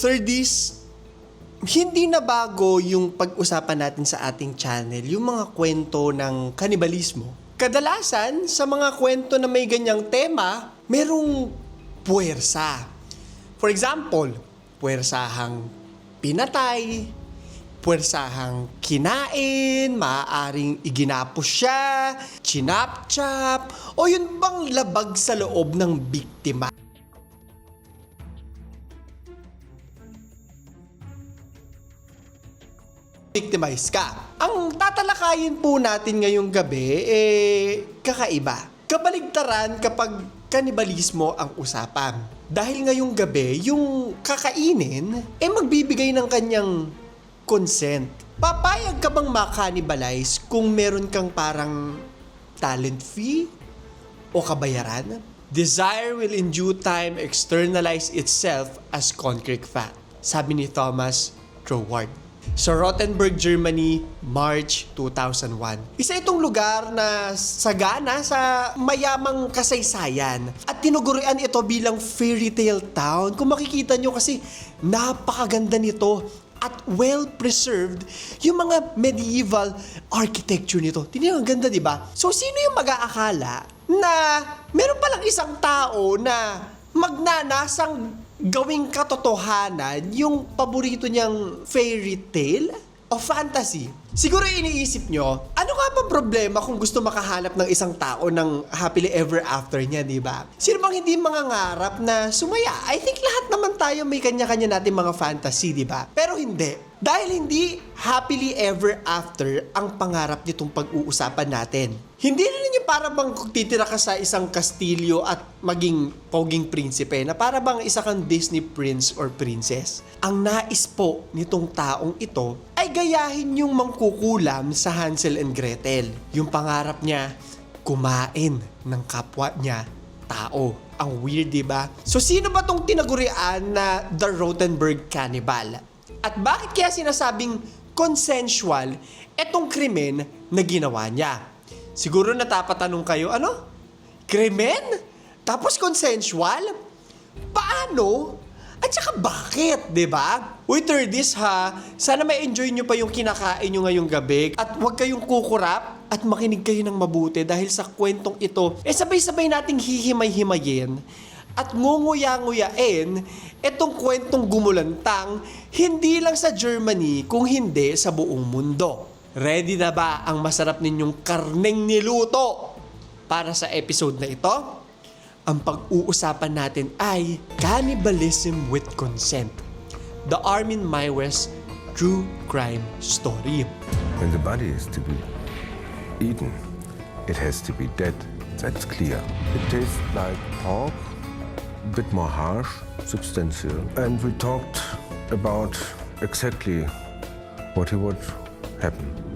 Thirdies, hindi na bago yung pag-usapan natin sa ating channel, yung mga kwento ng kanibalismo. Kadalasan, sa mga kwento na may ganyang tema, merong puwersa. For example, puwersahang pinatay, puwersahang kinain, maaaring iginapos siya, chinap-chap, o yun bang labag sa loob ng biktima. Victimize ka. Ang tatalakayin po natin ngayong gabi, eh, kakaiba. Kabaligtaran kapag kanibalismo ang usapan. Dahil ngayong gabi, yung kakainin, eh magbibigay ng kanyang consent. Papayag ka bang makanibalize kung meron kang parang talent fee o kabayaran? Desire will in due time externalize itself as concrete fact, sabi ni Thomas Troward sa Rothenburg, Germany, March 2001. Isa itong lugar na sagana sa mayamang kasaysayan at tinugurian ito bilang fairy tale town. Kung makikita nyo kasi napakaganda nito at well-preserved yung mga medieval architecture nito. Tingnan ang ganda, di ba? So, sino yung mag-aakala na meron palang isang tao na magnanasang gawing katotohanan yung paborito niyang fairy tale o fantasy. Siguro iniisip nyo, ano nga ba problema kung gusto makahanap ng isang tao ng happily ever after niya, di ba? Sino bang hindi mangangarap na sumaya? I think lahat naman tayo may kanya-kanya natin mga fantasy, di ba? Pero hindi. Dahil hindi happily ever after ang pangarap nitong pag-uusapan natin. Hindi rin yung para bang titira ka sa isang kastilyo at maging poging prinsipe na para bang isa kang Disney prince or princess. Ang nais po nitong taong ito ay gayahin yung mangkukulam sa Hansel and Gretel. Yung pangarap niya, kumain ng kapwa niya tao. Ang weird, di ba? So, sino ba tong tinagurian na The Rothenburg Cannibal? At bakit kaya sinasabing consensual etong krimen na ginawa niya? Siguro natapatanong kayo, ano? Krimen? Tapos consensual? Paano? At saka bakit, 'di ba? Uy, this ha, sana may enjoy nyo pa yung kinakain nyo ngayong gabi at huwag kayong kukurap at makinig kayo ng mabuti dahil sa kwentong ito, eh sabay-sabay nating hihimay-himayin at ngunguya-nguyain itong kwentong gumulantang hindi lang sa Germany kung hindi sa buong mundo. Ready na ba ang masarap ninyong karneng niluto para sa episode na ito? Ang pag-uusapan natin ay Cannibalism with Consent. The Armin Maiwes True Crime Story. When the body is to be eaten, it has to be dead. That's clear. It tastes like pork, a bit more harsh, substantial. And we talked about exactly what would happen.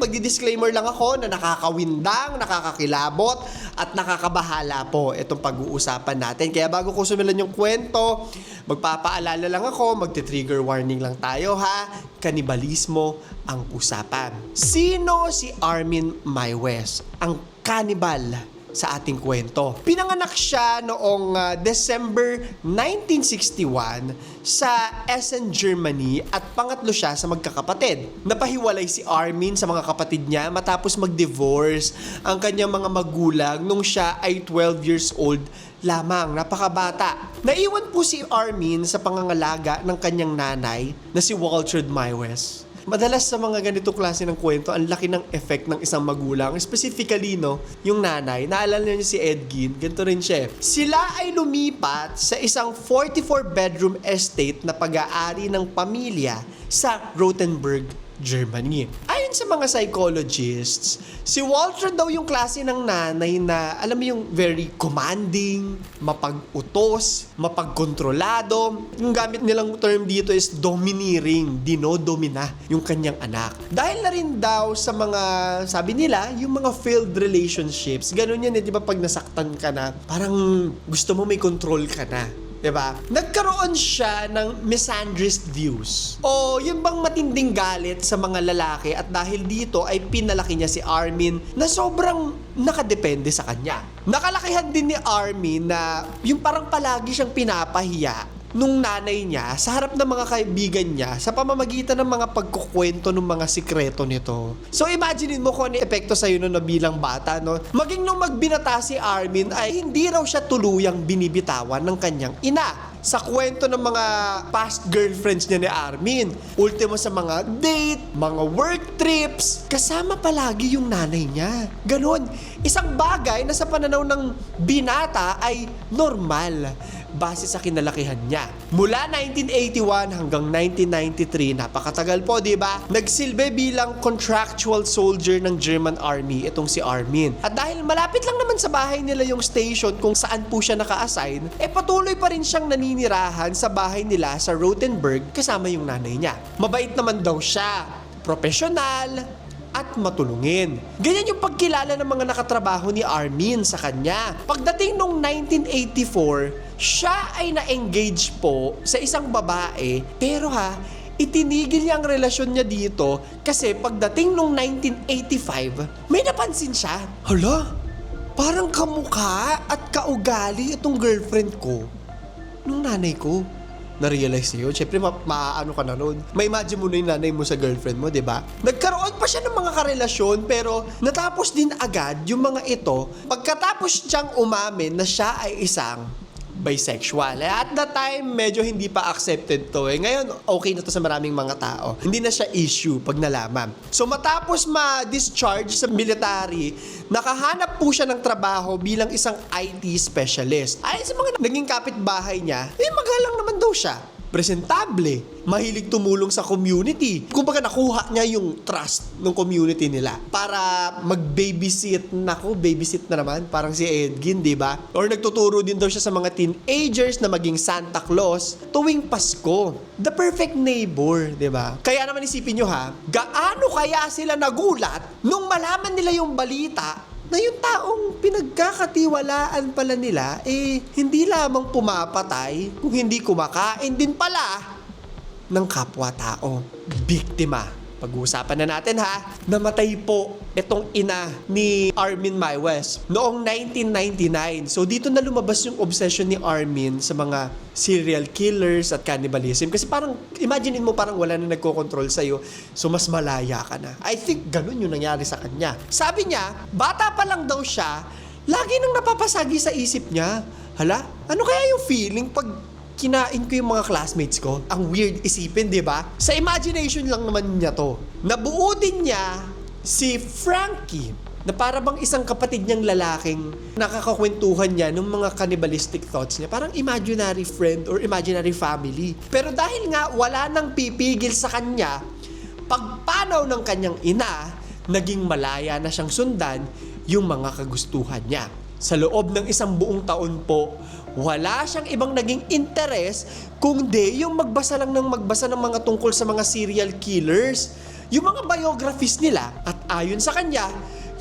Magdi-disclaimer lang ako na nakakawindang, nakakakilabot, at nakakabahala po itong pag-uusapan natin. Kaya bago ko sumilan yung kwento, magpapaalala lang ako, magti-trigger warning lang tayo ha. Kanibalismo ang usapan. Sino si Armin Maiwes? Ang kanibal sa ating kwento. Pinanganak siya noong ah, December 1961 sa Essen, Germany at pangatlo siya sa magkakapatid. Napahiwalay si Armin sa mga kapatid niya matapos mag-divorce ang kanyang mga magulang nung siya ay 12 years old lamang, napakabata. Naiwan po si Armin sa pangangalaga ng kanyang nanay na si Walter Maiwes. Madalas sa mga ganitong klase ng kwento, ang laki ng effect ng isang magulang. Specifically, no, yung nanay, naalala niyo si Edgin, ganito rin siya. eh. Sila ay lumipat sa isang 44-bedroom estate na pag-aari ng pamilya sa Rothenburg, Germany. Ayon sa mga psychologists, si Walter daw yung klase ng nanay na, alam mo yung very commanding, mapag-utos, mapagkontrolado. Yung gamit nilang term dito is domineering, dinodomina yung kanyang anak. Dahil na rin daw sa mga, sabi nila, yung mga failed relationships, ganun yan eh, di ba pag nasaktan ka na, parang gusto mo may control ka na. Ba? Nagkaroon siya ng misandrist views. O yun bang matinding galit sa mga lalaki at dahil dito ay pinalaki niya si Armin na sobrang nakadepende sa kanya. Nakalakihan din ni Armin na yung parang palagi siyang pinapahiya nung nanay niya sa harap ng mga kaibigan niya sa pamamagitan ng mga pagkukwento ng mga sikreto nito. So imaginein mo kung ano epekto sa'yo no, na bilang bata. No? Maging nung magbinata si Armin ay hindi raw siya tuluyang binibitawan ng kanyang ina sa kwento ng mga past girlfriends niya ni Armin. Ultimo sa mga date, mga work trips, kasama palagi yung nanay niya. Ganon. Isang bagay na sa pananaw ng binata ay normal base sa kinalakihan niya. Mula 1981 hanggang 1993, napakatagal po, di ba? Nagsilbi bilang contractual soldier ng German Army itong si Armin. At dahil malapit lang naman sa bahay nila yung station kung saan po siya naka-assign, eh patuloy pa rin siyang naninirahan sa bahay nila sa Rothenburg kasama yung nanay niya. Mabait naman daw siya, profesional, at matulungin. Ganyan yung pagkilala ng mga nakatrabaho ni Armin sa kanya. Pagdating nung 1984, siya ay na-engage po sa isang babae, pero ha, itinigil niya ang relasyon niya dito kasi pagdating nung 1985, may napansin siya. Hala, parang kamukha at kaugali itong girlfriend ko nung nanay ko na-realize niyo. Siyempre, ma- maaano ka na nun. May imagine mo na yung nanay mo sa girlfriend mo, di ba? Nagkaroon pa siya ng mga karelasyon, pero natapos din agad yung mga ito pagkatapos siyang umamin na siya ay isang bisexual. Eh, At that time, medyo hindi pa accepted to. Eh. Ngayon, okay na to sa maraming mga tao. Hindi na siya issue pag nalaman. So matapos ma-discharge sa military, nakahanap po siya ng trabaho bilang isang IT specialist. Ayon sa mga naging kapitbahay niya, eh magalang naman daw siya presentable, mahilig tumulong sa community. Kumbaga nakuha niya yung trust ng community nila para mag-babysit. Nako, babysit na naman. Parang si Edgin, di ba? Or nagtuturo din daw siya sa mga teenagers na maging Santa Claus tuwing Pasko. The perfect neighbor, di ba? Kaya naman isipin nyo ha, gaano kaya sila nagulat nung malaman nila yung balita na yung taong pinagkakatiwalaan pala nila, eh, hindi lamang pumapatay, kung hindi kumakain din pala ng kapwa-tao. Biktima. Pag-uusapan na natin ha, namatay po itong ina ni Armin Maiwes noong 1999. So dito na lumabas yung obsession ni Armin sa mga serial killers at cannibalism. Kasi parang, imaginein mo parang wala na nagko-control sa'yo, so mas malaya ka na. I think ganun yung nangyari sa kanya. Sabi niya, bata pa lang daw siya, lagi nang napapasagi sa isip niya. Hala, ano kaya yung feeling pag kinain ko yung mga classmates ko. Ang weird isipin, di ba? Sa imagination lang naman niya to. Nabuo din niya si Frankie na para bang isang kapatid niyang lalaking nakakakwentuhan niya ng mga cannibalistic thoughts niya. Parang imaginary friend or imaginary family. Pero dahil nga wala nang pipigil sa kanya, pagpanaw ng kanyang ina, naging malaya na siyang sundan yung mga kagustuhan niya. Sa loob ng isang buong taon po, wala siyang ibang naging interes kundi yung magbasa lang ng magbasa ng mga tungkol sa mga serial killers. Yung mga biographies nila at ayon sa kanya,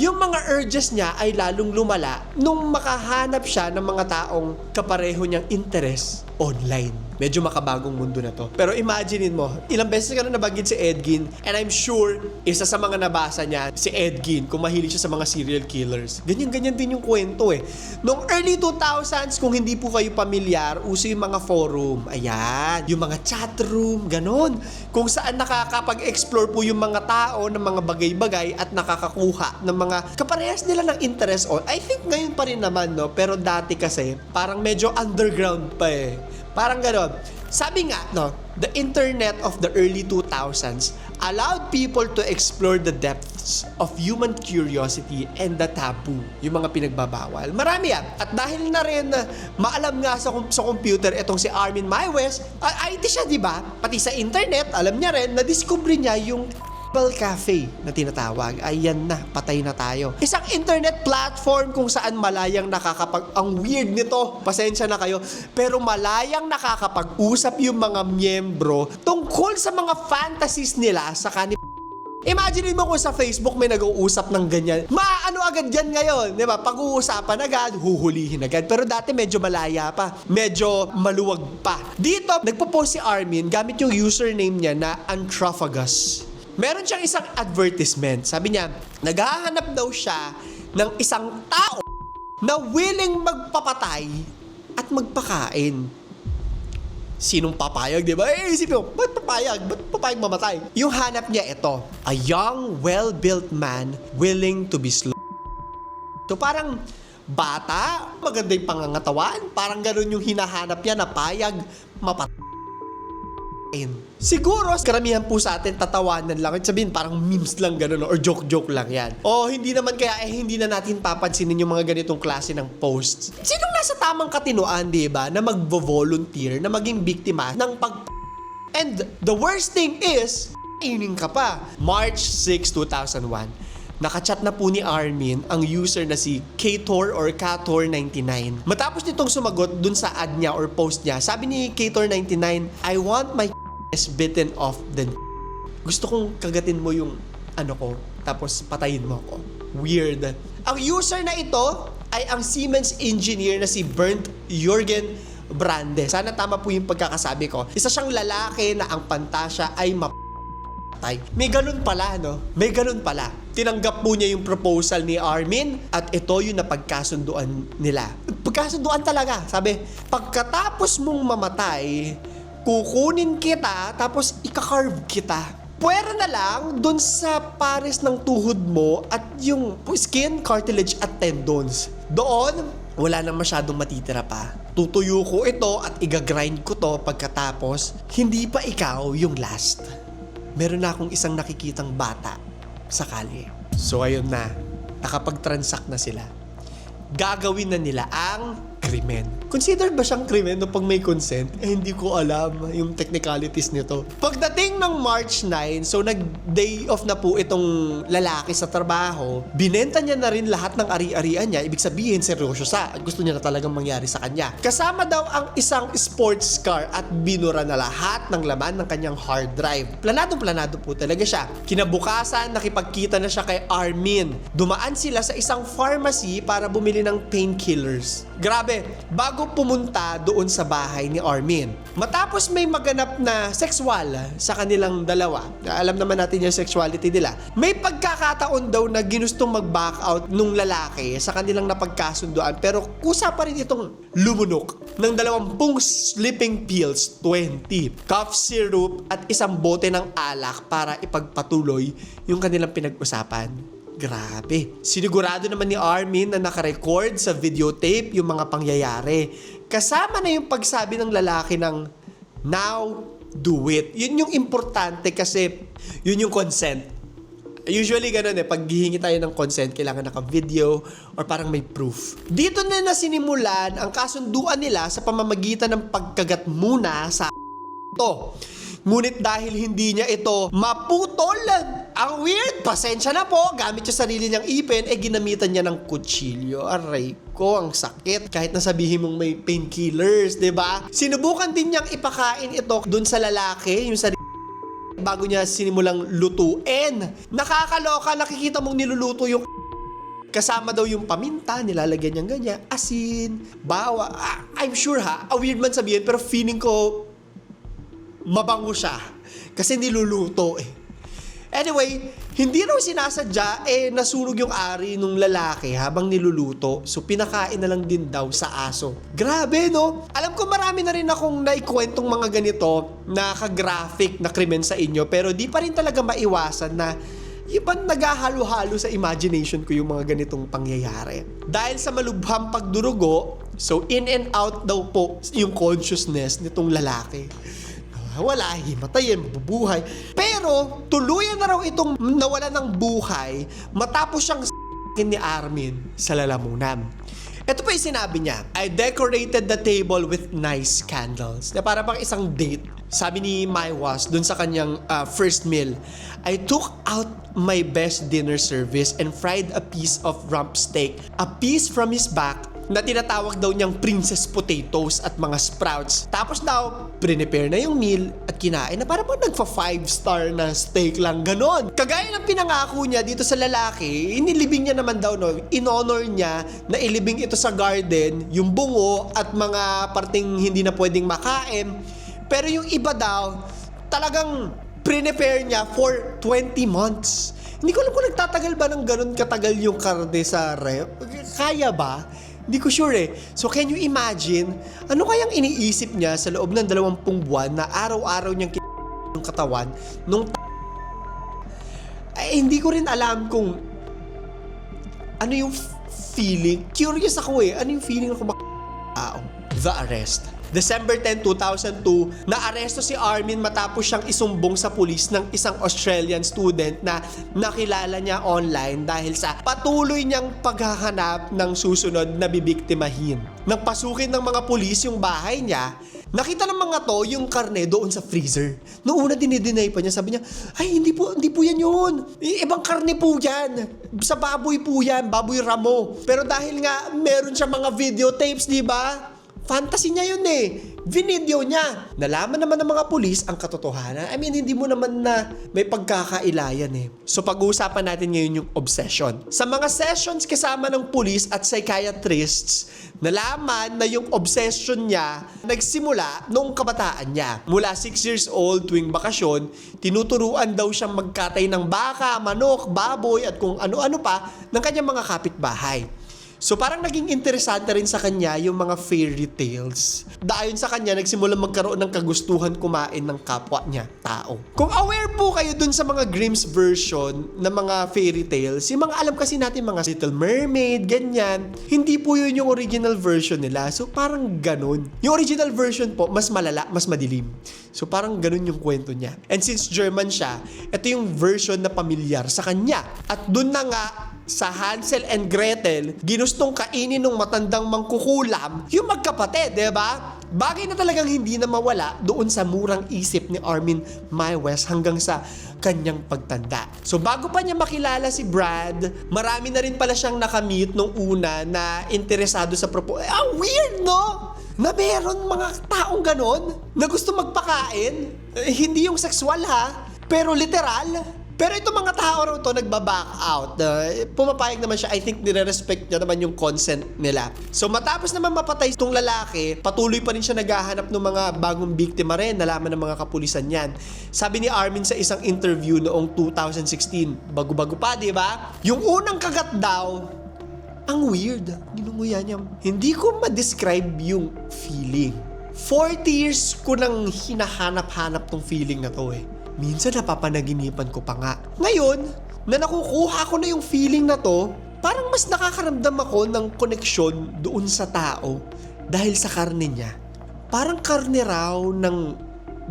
yung mga urges niya ay lalong lumala nung makahanap siya ng mga taong kapareho niyang interes online. Medyo makabagong mundo na to. Pero imaginein mo, ilang beses ka na nabanggit si Edgin and I'm sure isa sa mga nabasa niya, si Edgin, kung mahilig siya sa mga serial killers. Ganyan-ganyan din yung kwento eh. Noong early 2000s, kung hindi po kayo pamilyar, uso yung mga forum. Ayan, yung mga chat room, ganon. Kung saan nakakapag-explore po yung mga tao ng mga bagay-bagay at nakakakuha ng mga kaparehas nila ng interest on. I think ngayon pa rin naman, no? Pero dati kasi, parang medyo underground pa eh. Parang gano'n. Sabi nga, no, the internet of the early 2000s allowed people to explore the depths of human curiosity and the taboo, yung mga pinagbabawal. Marami yan. At dahil na rin maalam nga sa, sa computer itong si Armin Maiwes, IT siya, di ba? Pati sa internet, alam niya rin, na-discover niya yung Bal Cafe na tinatawag, ayan na, patay na tayo. Isang internet platform kung saan malayang nakakapag... Ang weird nito, pasensya na kayo, pero malayang nakakapag-usap yung mga miyembro tungkol sa mga fantasies nila sa kanila. Imagine mo kung sa Facebook may nag-uusap ng ganyan. Maano agad yan ngayon, di ba? Pag-uusapan agad, huhulihin agad. Pero dati medyo malaya pa. Medyo maluwag pa. Dito, nagpo-post si Armin gamit yung username niya na Antrophagus. Meron siyang isang advertisement. Sabi niya, naghahanap daw siya ng isang tao na willing magpapatay at magpakain. Sinong papayag, di ba? Eh, isipin mo, ba't papayag? Ba't papayag mamatay? Yung hanap niya ito, a young, well-built man willing to be slow. So parang bata, maganda yung pangangatawan, parang ganun yung hinahanap niya na payag, mapat Siguro, karamihan po sa atin tatawanan lang at sabihin parang memes lang ganun or joke-joke lang yan. O hindi naman kaya eh hindi na natin papansinin yung mga ganitong klase ng posts. Sinong nasa tamang katinuan, di ba, na magvo-volunteer na maging biktima ng pag And the worst thing is, ining ka pa. March 6, 2001. Nakachat na po ni Armin ang user na si Kator or Kator99. Matapos nitong sumagot dun sa ad niya or post niya, sabi ni Kator99, I want my is bitten off the Gusto kong kagatin mo yung ano ko, tapos patayin mo ako. Weird. Ang user na ito ay ang Siemens engineer na si Bernd Jürgen Brande. Sana tama po yung pagkakasabi ko. Isa siyang lalaki na ang pantasya ay map patay. May ganun pala, no? May ganun pala. Tinanggap po niya yung proposal ni Armin at ito yung napagkasunduan nila. Pagkasunduan talaga. Sabi, pagkatapos mong mamatay, kukunin kita tapos ikakarve kita. Pwera na lang dun sa pares ng tuhod mo at yung skin, cartilage at tendons. Doon, wala nang masyadong matitira pa. Tutuyo ko ito at igagrind ko to pagkatapos, hindi pa ikaw yung last meron na akong isang nakikitang bata sa kalye. So ayun na, nakapag-transact na sila. Gagawin na nila ang krimen. Considered ba siyang krimen no pag may consent? Eh hindi ko alam yung technicalities nito. Pagdating ng March 9, so nag-day off na po itong lalaki sa trabaho, binenta niya na rin lahat ng ari-arian niya. Ibig sabihin, seryoso sa gusto niya na talagang mangyari sa kanya. Kasama daw ang isang sports car at binura na lahat ng laman ng kanyang hard drive. Planadong planado po talaga siya. Kinabukasan, nakipagkita na siya kay Armin. Dumaan sila sa isang pharmacy para bumili ng painkillers. Grabe, bago pumunta doon sa bahay ni Armin. Matapos may maganap na sexual sa kanilang dalawa, alam naman natin yung sexuality nila, may pagkakataon daw na ginustong mag-back out nung lalaki sa kanilang napagkasunduan pero kusa pa rin itong lumunok ng dalawampung sleeping pills, 20, cough syrup at isang bote ng alak para ipagpatuloy yung kanilang pinag-usapan. Grabe. Sinigurado naman ni Armin na nakarecord sa videotape yung mga pangyayari. Kasama na yung pagsabi ng lalaki ng now do it. Yun yung importante kasi yun yung consent. Usually ganun eh, pag hihingi tayo ng consent, kailangan naka-video or parang may proof. Dito na nasinimulan ang kasunduan nila sa pamamagitan ng pagkagat muna sa to. Ngunit dahil hindi niya ito maputol, ang weird, pasensya na po, gamit yung sarili niyang ipin, eh ginamitan niya ng kutsilyo. Aray ko, ang sakit. Kahit nasabihin mong may painkillers, ba? Sinubukan din niyang ipakain ito dun sa lalaki, yung sa bago niya sinimulang lutuin. Nakakaloka, nakikita mong niluluto yung Kasama daw yung paminta, nilalagyan niyang ganyan, asin, bawa. Ah, I'm sure ha, a weird man sabihin, pero feeling ko mabango siya. Kasi niluluto eh. Anyway, hindi raw sinasadya, eh nasunog yung ari nung lalaki habang niluluto. So pinakain na lang din daw sa aso. Grabe no? Alam ko marami na rin akong naikwentong mga ganito na ka-graphic na krimen sa inyo. Pero di pa rin talaga maiwasan na ibang naghahalo-halo sa imagination ko yung mga ganitong pangyayari. Dahil sa malubhang pagdurugo, so in and out daw po yung consciousness nitong lalaki wala, himatayin, bubuhay. Pero, tuluyan na raw itong nawala ng buhay matapos siyang ni Armin sa lalamunan. Ito pa yung sinabi niya, I decorated the table with nice candles. Na para pang isang date. Sabi ni Maiwas dun sa kanyang uh, first meal, I took out my best dinner service and fried a piece of rump steak, a piece from his back na tinatawag daw niyang princess potatoes at mga sprouts. Tapos daw, prepare na yung meal at kinain na para bang nagfa 5 star na steak lang ganon. Kagaya ng pinangako niya dito sa lalaki, inilibing niya naman daw no, in-honor niya na ilibing ito sa garden, yung bungo at mga parting hindi na pwedeng makain. Pero yung iba daw, talagang prepare niya for 20 months. Hindi ko alam kung nagtatagal ba ng ganun katagal yung karne sa rep. Kaya ba? Hindi ko sure eh. So can you imagine, ano kayang iniisip niya sa loob ng dalawampung buwan na araw-araw niyang k- ng katawan nung ay, hindi ko rin alam kung ano yung feeling. Curious ako eh. Ano yung feeling ako mak- tao? The arrest. December 10, 2002, naaresto si Armin matapos siyang isumbong sa pulis ng isang Australian student na nakilala niya online dahil sa patuloy niyang paghahanap ng susunod na bibiktimahin. Nang pasukin ng mga pulis yung bahay niya, nakita ng mga to yung karne doon sa freezer. Noong una dinideny pa niya, sabi niya, ay hindi po, hindi po yan yun. Ibang karne po yan. Sa baboy po yan, baboy ramo. Pero dahil nga meron siya mga videotapes, di ba? Fantasy niya yun eh. Vinideo niya. Nalaman naman ng mga pulis ang katotohanan. I mean, hindi mo naman na may pagkakailayan eh. So pag-uusapan natin ngayon yung obsession. Sa mga sessions kasama ng pulis at psychiatrists, nalaman na yung obsession niya nagsimula noong kabataan niya. Mula 6 years old tuwing bakasyon, tinuturuan daw siyang magkatay ng baka, manok, baboy at kung ano-ano pa ng kanyang mga kapitbahay. So parang naging interesante rin sa kanya yung mga fairy tales. Dahil sa kanya, nagsimula magkaroon ng kagustuhan kumain ng kapwa niya, tao. Kung aware po kayo dun sa mga Grimm's version ng mga fairy tales, yung mga alam kasi natin mga Little Mermaid, ganyan, hindi po yun yung original version nila. So parang ganun. Yung original version po, mas malala, mas madilim. So parang ganun yung kwento niya. And since German siya, ito yung version na pamilyar sa kanya. At dun na nga, sa Hansel and Gretel, ginustong kainin ng matandang mangkukulam yung magkapatid, di ba? Bagay na talagang hindi na mawala doon sa murang isip ni Armin Maiwes hanggang sa kanyang pagtanda. So bago pa niya makilala si Brad, marami na rin pala siyang nakamit nung una na interesado sa propo... Eh, ang weird, no? Na meron mga taong ganon na gusto magpakain. Eh, hindi yung sexual ha, pero literal. Pero itong mga tao raw to nagba-back out. Uh, pumapayag naman siya. I think nire-respect niya naman yung consent nila. So matapos naman mapatay itong lalaki, patuloy pa rin siya naghahanap ng mga bagong biktima rin. Nalaman ng mga kapulisan yan. Sabi ni Armin sa isang interview noong 2016, bago-bago pa, di ba? Yung unang kagat daw, ang weird. Ginunguya niya. Hindi ko ma-describe yung feeling. 40 years ko nang hinahanap-hanap tong feeling na to eh. Minsan napapanaginipan ko pa nga. Ngayon, na nakukuha ko na yung feeling na to, parang mas nakakaramdam ako ng koneksyon doon sa tao dahil sa karne niya. Parang karne raw ng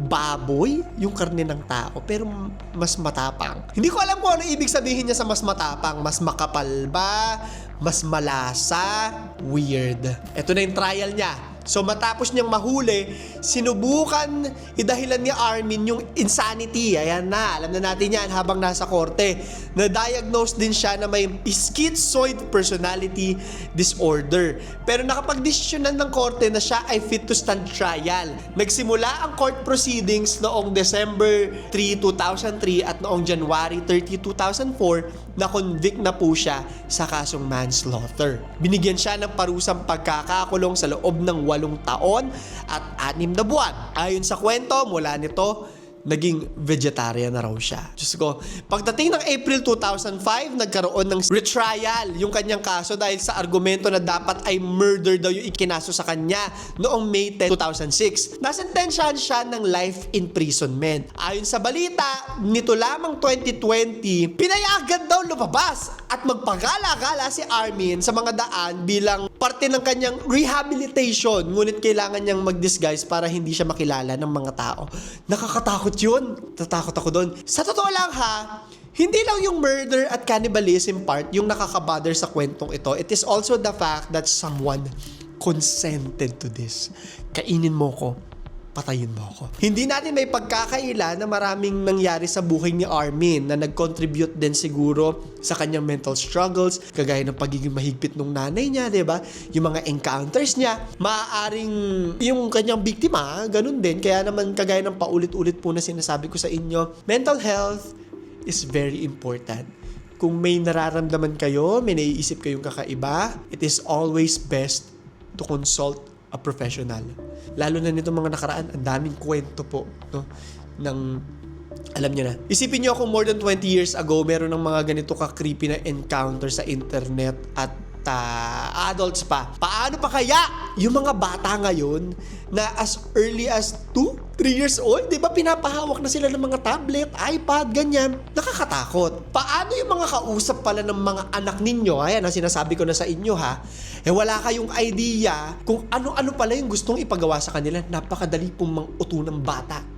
baboy, yung karne ng tao, pero mas matapang. Hindi ko alam kung ano ibig sabihin niya sa mas matapang. Mas makapal ba? Mas malasa? Weird. Ito na yung trial niya. So matapos niyang mahuli, sinubukan idahilan ni Armin yung insanity. Ayan na, alam na natin yan habang nasa korte. Na-diagnose din siya na may schizoid personality disorder. Pero nakapag-desisyonan ng korte na siya ay fit to stand trial. Nagsimula ang court proceedings noong December 3, 2003 at noong January 30, 2004 na convict na po siya sa kasong manslaughter. Binigyan siya ng parusang pagkakakulong sa loob ng walong taon at anim na buwan. Ayon sa kwento, mula nito, naging vegetarian na raw siya. Diyos ko, pagdating ng April 2005, nagkaroon ng retrial yung kanyang kaso dahil sa argumento na dapat ay murder daw yung ikinaso sa kanya noong May 10, 2006. Nasentensyahan siya ng life imprisonment. Ayon sa balita, nito lamang 2020, pinayagan daw lumabas at magpagala-gala si Armin sa mga daan bilang parte ng kanyang rehabilitation ngunit kailangan niyang mag-disguise para hindi siya makilala ng mga tao. Nakakatakot yun. Tatakot ako doon. Sa totoo lang ha, hindi lang yung murder at cannibalism part yung nakakabother sa kwentong ito. It is also the fact that someone consented to this. Kainin mo ko, patayin mo ako. Hindi natin may pagkakaila na maraming nangyari sa buhay ni Armin na nag-contribute din siguro sa kanyang mental struggles, kagaya ng pagiging mahigpit ng nanay niya, 'di ba? Yung mga encounters niya, maaaring yung kanyang biktima, ganun din. Kaya naman kagaya ng paulit-ulit po na sinasabi ko sa inyo, mental health is very important. Kung may nararamdaman kayo, may naiisip kayong kakaiba, it is always best to consult a professional. Lalo na nito mga nakaraan, ang daming kwento po, no? Ng, alam niyo na. Isipin niyo kung more than 20 years ago, meron ng mga ganito ka-creepy na encounter sa internet at ah, adults pa. Paano pa kaya yung mga bata ngayon na as early as 2, 3 years old, di ba pinapahawak na sila ng mga tablet, iPad, ganyan. Nakakatakot. Paano yung mga kausap pala ng mga anak ninyo? Ayan, ang sinasabi ko na sa inyo ha. Eh wala kayong idea kung ano-ano pala yung gustong ipagawa sa kanila. Napakadali pong manguto ng bata.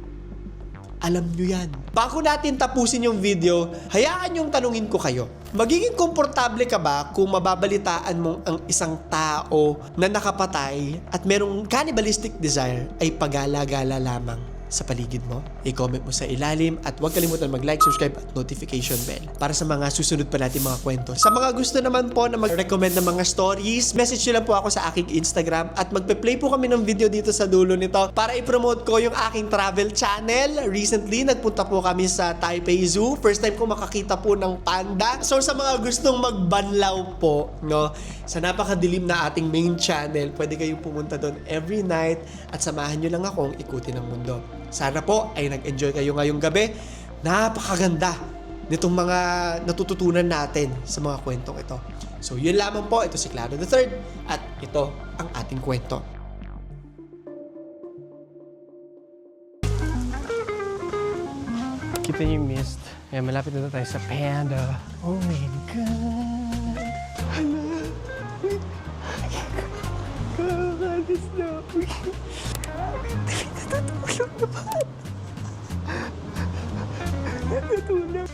Alam nyo yan. Bago natin tapusin yung video, hayaan yung tanungin ko kayo. Magiging komportable ka ba kung mababalitaan mong ang isang tao na nakapatay at merong cannibalistic desire ay pagala-gala lamang sa paligid mo? I-comment mo sa ilalim at huwag kalimutan mag-like, subscribe at notification bell para sa mga susunod pa natin mga kwento. Sa mga gusto naman po na mag-recommend ng mga stories, message nyo lang po ako sa aking Instagram at magpe-play po kami ng video dito sa dulo nito para i-promote ko yung aking travel channel. Recently, nagpunta po kami sa Taipei Zoo. First time ko makakita po ng panda. So sa mga gustong magbanlaw po, no, sa napakadilim na ating main channel, pwede kayong pumunta doon every night at samahan nyo lang akong ikutin ang mundo. Sana po ay nag-enjoy kayo ngayong gabi. Napakaganda nitong mga natututunan natin sa mga kwentong ito. So yun lamang po, ito si Claro III at ito ang ating kwento. Kita niyo yung mist. Ayan, malapit na tayo sa Panda. Oh my God! Kakakalis na. Natutulog na ba? Natutulog.